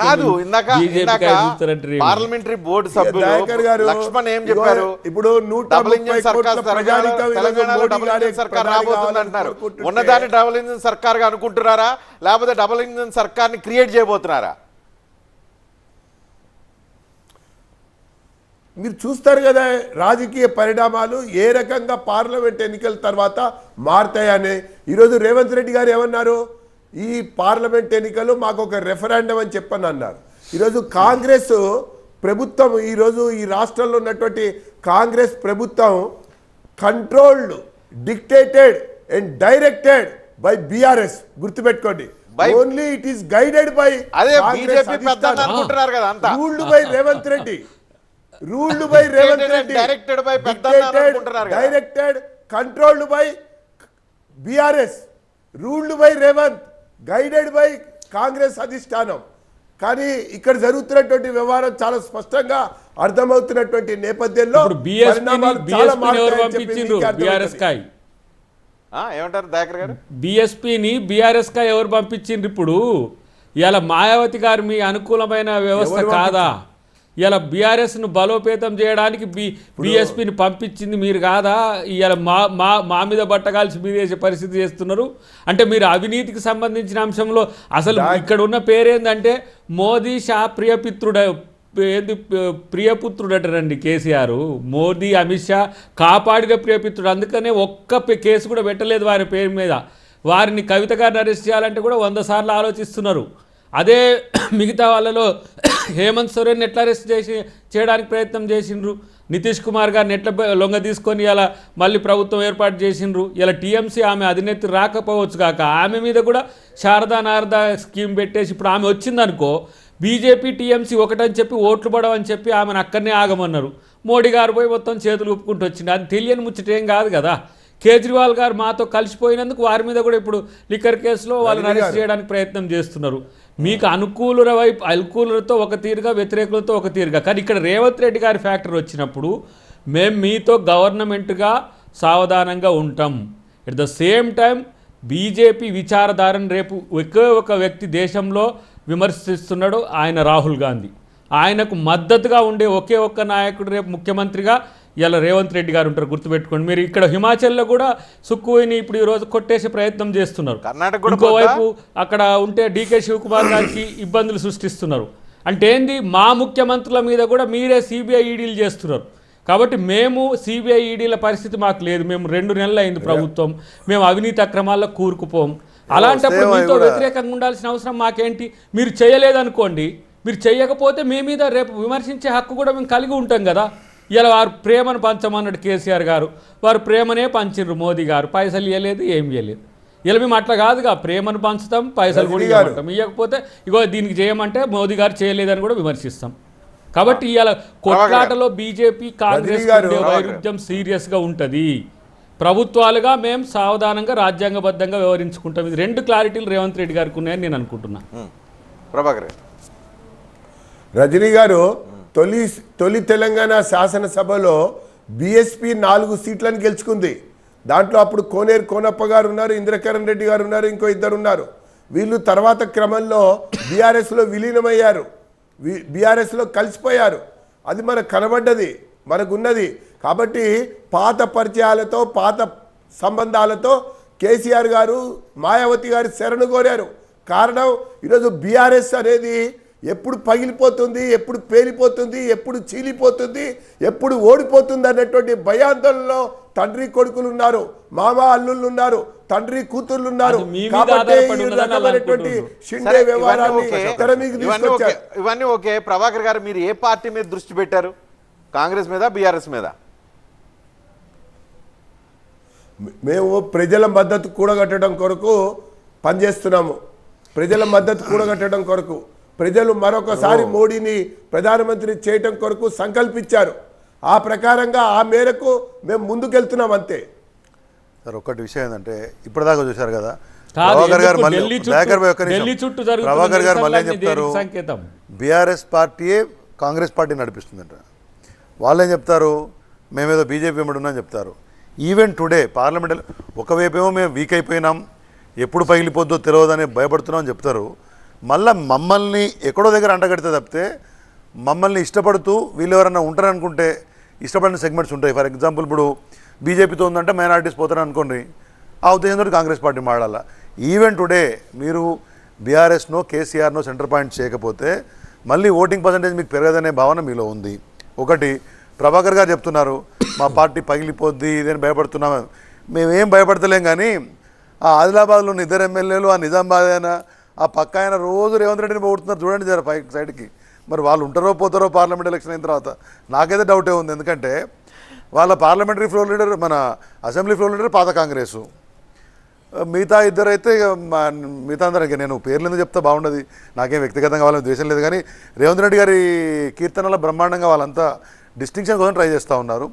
కాదు ఇందాక ఇందాక? పార్లమెంటరీ బోర్డు సభ్యులు లక్ష్మణ్ ఏం చెప్పారు? ఇప్పుడు డబుల్ ఇంజిన్ సర్కార్ తెలంగాణలో డబుల్ ఇంజిన్ సర్కార్ రాబోతుంది కావాలని అంటున్నారు ఉన్నదాన్ని డబుల్ ఇంజిన్ సర్కార్గా అనుకుంటున్నారా? లేకపోతే డబుల్ ఇంజిన్ సర్కార్ని క్రియేట్ చేయబోతున్నారా? మీరు చూస్తారు కదా రాజకీయ పరిణామాలు ఏ రకంగా పార్లమెంట్ ఎన్నికల తర్వాత మారుతాయని. ఈరోజు రేవంత్ రెడ్డి గారు ఏమన్నారు? ఈ పార్లమెంట్ ఎన్నికలు మాకు ఒక రెఫరెండం అని చెప్పని అన్నారు. ఈరోజు కాంగ్రెస్ ప్రభుత్వం ఈరోజు ఈ రాష్ట్రంలో ఉన్నటువంటి కాంగ్రెస్ ప్రభుత్వం controlled dictated and directed by BRS గుర్తుపెట్టుకోండి. Only it is guided by. Ruled by Revanth Reddy ruled by Revanth Reddy అనుకుంటున్నారు కదా. Directed controlled by BRS ruled by Revanth guided by Congress అధిష్టానం. కానీ ఇక్కడ జరుగుతున్నటువంటి వ్యవహారం చాలా స్పష్టంగా అర్థమవుతున్నటువంటి నేపథ్యంలో బిఎస్పీని. బీఆర్ఎస్ కాయ్ ఆ, ఏమంటారు దయాకర్ గారు? బిఎస్పీని బీఆర్ఎస్ కా ఎవరు పంపించిండ్రు ఇప్పుడు? ఇలా మాయావతి గారు మీ అనుకూలమైన వ్యవస్థ కాదా? ఇలా బీఆర్ఎస్ను బలోపేతం చేయడానికి బి బీఎస్పీని పంపించింది మీరు కాదా? ఇలా మా మా మా మీద బట్టగాల్సి మీరు వేసే పరిస్థితి చేస్తున్నారు. అంటే మీరు అవినీతికి సంబంధించిన అంశంలో అసలు ఇక్కడ ఉన్న పేరేందంటే మోదీ షా ప్రియపిత్రుడ ఏంది ప- ప్రియపుత్రుడటరండి కేసీఆర్. మోదీ అమిత్ షా కాపాడిన ప్రియపుత్రుడు అందుకనే ఒక్క కేసు కూడా పెట్టలేదు వారి పేరు మీద. వారిని కవిత గారిని అరెస్ట్ చేయాలంటే కూడా వంద సార్లు ఆలోచిస్తున్నారు. అదే మిగతా వాళ్ళలో హేమంత్ సోరెన్ ఎట్లా అరెస్ట్ చేసి చేయడానికి ప్రయత్నం చేసిండ్రు? నితీష్ కుమార్ గారిని ఎట్లా లొంగ తీసుకొని ఇలా మళ్ళీ ప్రభుత్వం ఏర్పాటు చేసిండ్రు? ఇలా టీఎంసీ ఆమె అధినేత్రి రాకపోవచ్చు కాక ఆమె మీద కూడా శారదా నారదా స్కీమ్ పెట్టేసి ఇప్పుడు ఆమె వచ్చిందనుకో బీజేపీ టీఎంసీ ఒకటని చెప్పి ఓట్లు పడవని చెప్పి ఆమెను అక్కడనే ఆగమన్నారు. మోడీ గారు పోయి మొత్తం చేతులు ఒప్పుకుంటూ వచ్చింది అది తెలియని ముచ్చటేం కాదు కదా. కేజ్రీవాల్ గారు మాతో కలిసిపోయినందుకు వారి మీద కూడా ఇప్పుడు లిక్కర్ కేసులో వాళ్ళని అరెస్ట్ చేయడానికి ప్రయత్నం చేస్తున్నారు. మీకు అనుకూలుల వైపు అనుకూలులతో ఒక తీరుగా వ్యతిరేకులతో ఒక తీరుగా. కానీ ఇక్కడ రేవంత్ రెడ్డి గారి ఫ్యాక్టర్ వచ్చినప్పుడు మేము మీతో గవర్నమెంట్గా సావధానంగా ఉంటాం. At the same time BJP విచారధారను రేపు ఒకే ఒక వ్యక్తి దేశంలో విమర్శిస్తున్నాడు ఆయన రాహుల్ గాంధీ. ఆయనకు మద్దతుగా ఉండే ఒకే ఒక్క నాయకుడు రేపు ముఖ్యమంత్రిగా ఇలా రేవంత్ రెడ్డి గారు ఉంటారు గుర్తుపెట్టుకోండి. మీరు ఇక్కడ హిమాచల్లో కూడా సుక్కుని ఇప్పుడు ఈ రోజు కొట్టేసే ప్రయత్నం చేస్తున్నారు. కర్ణాటక ఇంకోవైపు అక్కడ ఉంటే డీకే శివకుమార్ గారికి ఇబ్బందులు సృష్టిస్తున్నారు. అంటే ఏంది? మా ముఖ్యమంత్రుల మీద కూడా మీరే సిబిఐ ఈడీలు చేస్తున్నారు. కాబట్టి మేము సిబిఐ ఈడీల పరిస్థితి మాకు లేదు. మేము రెండు నెలలు అయింది ప్రభుత్వం. మేము అవినీతి అక్రమాల్లో కూరుకుపోం. అలాంటప్పుడు మీతో వ్యతిరేకంగా ఉండాల్సిన అవసరం మాకేంటి? మీరు చేయలేదనుకోండి. మీరు చేయకపోతే మీ మీద రేపు విమర్శించే హక్కు కూడా మేము కలిగి ఉంటాం కదా. ఇలా వారు ప్రేమను పంచమన్నాడు కేసీఆర్ గారు. వారు ప్రేమనే పంచిండ్రు మోదీ గారు. పైసలు ఇవ్వలేదు ఏం ఇవ్వలేదు ఇలా మేము అట్లా కాదుగా ప్రేమను పంచుతాం పైసలు కూడా. ఇవ్వమంటాం. ఇవ్వకపోతే ఇగో దీనికి చేయమంటే మోదీ గారు చేయలేదని కూడా విమర్శిస్తాం. కాబట్టి ఇవాళ కొట్లాటలో బీజేపీ కాంగ్రెస్ వైరుధ్యం సీరియస్గా ఉంటుంది. ప్రభుత్వాలుగా మేము సావధానంగా రాజ్యాంగబద్ధంగా వ్యవహరించుకుంటాం. ఇది రెండు క్లారిటీలు రేవంత్ రెడ్డి గారికి ఉన్నాయని నేను అనుకుంటున్నా. ప్రభాకర్ రజనీ గారు తొలి తొలి తెలంగాణ శాసనసభలో బీఎస్పీ నాలుగు సీట్లను గెలుచుకుంది. దాంట్లో అప్పుడు కోనేరు కోనప్ప గారు ఉన్నారు ఇంద్రకరణ్ రెడ్డి గారు ఉన్నారు ఇంకో ఇద్దరు ఉన్నారు. వీళ్ళు తర్వాత క్రమంలో బీఆర్ఎస్లో విలీనమయ్యారు. బీఆర్ఎస్లో కలిసిపోయారు. అది మనకు కనబడ్డది మనకున్నది. కాబట్టి పాత పరిచయాలతో పాత సంబంధాలతో కేసీఆర్ గారు మాయావతి గారు శరణు కోరారు. కారణం ఈరోజు బీఆర్ఎస్ అనేది ఎప్పుడు పగిలిపోతుంది ఎప్పుడు పేలిపోతుంది ఎప్పుడు చీలిపోతుంది ఎప్పుడు ఓడిపోతుంది అన్నటువంటి భయాందోళనలో తండ్రి కొడుకులు ఉన్నారు మామ అల్లుళ్ళు ఉన్నారు తండ్రి కూతుర్లు ఉన్నారు. కాబట్టి ఈ రకమైనటువంటి. షిండే వ్యవహారాన్ని. తెర మీకు తీసుకొచ్చారు. ఇవన్నీ ఓకే. ప్రభాకర్ గారు మీరు ఏ పార్టీ మీద దృష్టి పెట్టారు? కాంగ్రెస్ మీద బీఆర్ఎస్ మీద? మేము ప్రజల మద్దతు కూడగట్టడం కొరకు పనిచేస్తున్నాము. ప్రజల మద్దతు కూడగట్టడం కొరకు. ప్రజలు మరొకసారి మోడీని ప్రధానమంత్రి చేయటం కొరకు సంకల్పించారు. ఆ ప్రకారంగా ఆ మేరకు మేము ముందుకెళ్తున్నాం అంతే. సార్ ఒక్కటి విషయం ఏంటంటే ఇప్పటిదాకా చూశారు కదా ప్రభాకర్ గారు మళ్ళీ ప్రభాకర్ గారు మళ్ళీ చెప్తారు? బీఆర్ఎస్ పార్టీయే కాంగ్రెస్ పార్టీ నడిపిస్తుందంట. వాళ్ళు ఏం చెప్తారు? మేమేదో బీజేపీ వెంబడి ఉన్నాం చెప్తారు. ఈవెన్ టుడే పార్లమెంట్ ఒకవైపు ఏమో మేము వీక్ అయిపోయినాం ఎప్పుడు పగిలిపోద్దో తెలియదని భయపడుతున్నాం అని చెప్తారు. మళ్ళీ మమ్మల్ని ఎక్కడో దగ్గర అంటగడితే తప్పితే మమ్మల్ని ఇష్టపడుతూ వీళ్ళు ఎవరైనా ఉంటారనుకుంటే ఇష్టపడిన సెగ్మెంట్స్ ఉంటాయి. ఫర్ ఎగ్జాంపుల్ ఇప్పుడు బీజేపీతో ఉందంటే మైనార్టీస్ పోతారు అనుకోండి. ఆ ఉద్దేశంతో కాంగ్రెస్ పార్టీ మాడాల ఈవెన్ టుడే మీరు బీఆర్ఎస్నో కేసీఆర్నో సెంటర్ పాయింట్ చేయకపోతే మళ్ళీ ఓటింగ్ పర్సంటేజ్ మీకు పెరగదనే భావన మీలో ఉంది. ఒకటి ప్రభాకర్ గారు చెప్తున్నారు మా పార్టీ పగిలిపోద్ది ఇదని భయపడుతున్నాం. మేమేం భయపడతలేం కానీ ఆ ఆదిలాబాద్లో ఉన్న ఇద్దరు ఎమ్మెల్యేలు ఆ నిజామాబాద్ అయినా ఆ పక్క ఆయన రోజు రేవంత్ రెడ్డిని పోగొడుతున్నారు చూడండి జర పై సైడ్కి. మరి వాళ్ళు ఉంటారో పోతారో పార్లమెంట్ ఎలక్షన్ అయిన తర్వాత నాకైతే డౌటే ఉంది. ఎందుకంటే వాళ్ళ పార్లమెంటరీ ఫ్లోర్ లీడర్ మన అసెంబ్లీ ఫ్లోర్ లీడర్ పాత కాంగ్రెసు. మిగతా ఇద్దరు అయితే ఇక మిగతా అందరికి నేను పేర్లు ఎందుకు చెప్తే బాగుండదు. నాకేం వ్యక్తిగతంగా వాళ్ళని ద్వేషం లేదు కానీ రేవంత్ రెడ్డి గారి కీర్తనలో బ్రహ్మాండంగా వాళ్ళంతా డిస్టింక్షన్ కోసం ట్రై చేస్తూ ఉన్నారు.